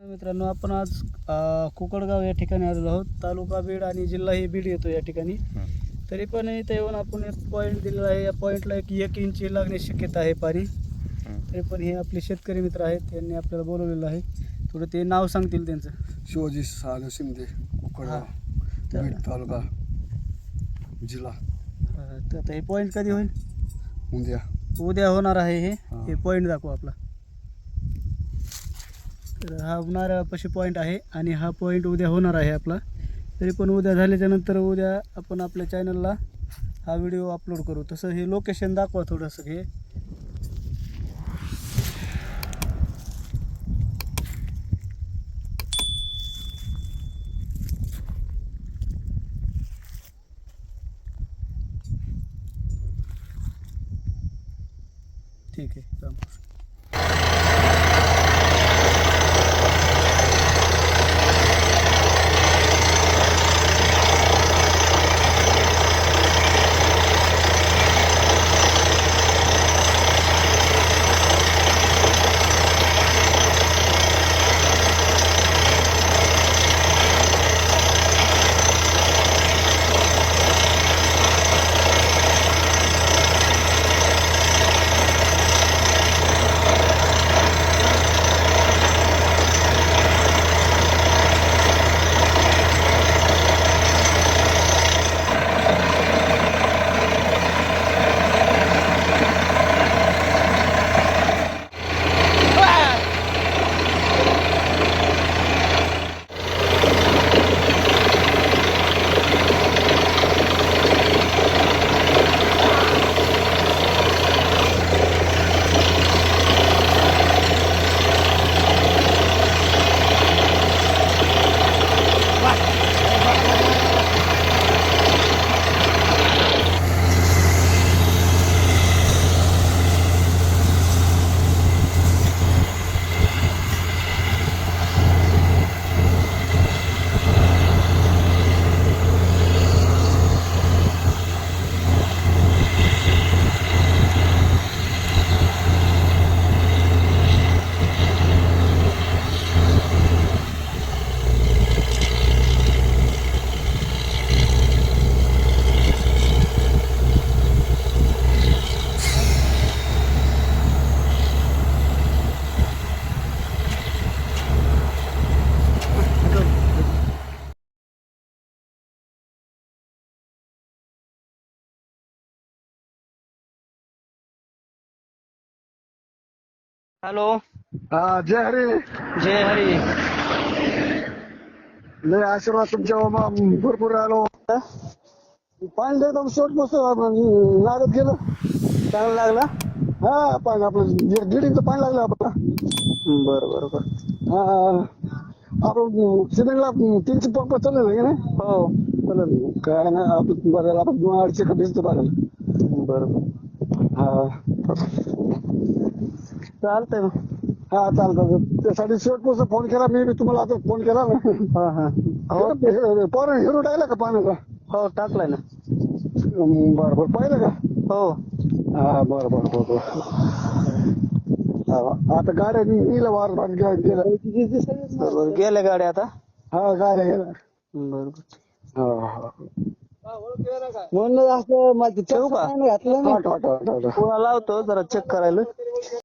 मित्रांनो आपण आज अ, कुकडगाव या ठिकाणी आलेलो आहोत. तालुका बीड आणि जिल्हा ही बीड येतो या ठिकाणी. तरी पण इथे येऊन आपण एक पॉईंट दिलेला आहे. या पॉईंटला एक एक इंची लागण्याची शक्यता आहे पाणी तरी पण हे आपले शेतकरी मित्र आहेत. त्यांनी आपल्याला बोलवलेलं आहे. थोडं ते नाव सांगतील त्यांचं. शिवाजी साधू शिंदे बीड तालुका. जिल्हा. अ, तर आता हे पॉईंट कधी होईल? उद्या. उद्या होणार आहे हे. हा. पॉईंट दाखव आपला. तर हा नारळापाशी पॉईंट आहे आणि हा पॉईंट उद्या होणार आहे आपला. तरी पण उद्या झाल्याच्यानंतर उद्या आपण आपल्या चॅनलला हा व्हिडिओ अपलोड करू. तसं हे लोकेशन दाखवा थोडंसं हे. ठीक आहे. राम हॅलो हा जय हरी. जय हरी. लय आशीर्वाद तुमच्या भरपूर आलो. पाणी एकदम शॉर्ट मस्त लागत गेलं. चांगला लागला. हा पाणी आपलं दीड दीड इंच पाणी लागलं आपलं. बरं बरं बरं. हा आपण सिमेंटला तीनशे पंप चालले की नाही? हो. चालेल काय नाही आपण बघायला आपण अडीचशे का भिजतो बघायला. बरं. हा. चालतंय मग. हा चालतं त्यासाठी शेवट फोन केला मी तुम्हाला आता फोन केला ना. हा हा. हो हिरो टाकला का पाण्याचा? हो टाकलाय ना. बरं बरं. पाहिलं का? हो. हा बरं बरं बरं बरं. हा, आता गाड्या नेलं वार वार गे- गेल्या बरोबर गेल्या गाड्या आता? हा गाड्या गेल्या. बरोबर हा हा. म्हणलं असं माझी ठेवू का. पुन्हा लावतो जरा चेक करायला.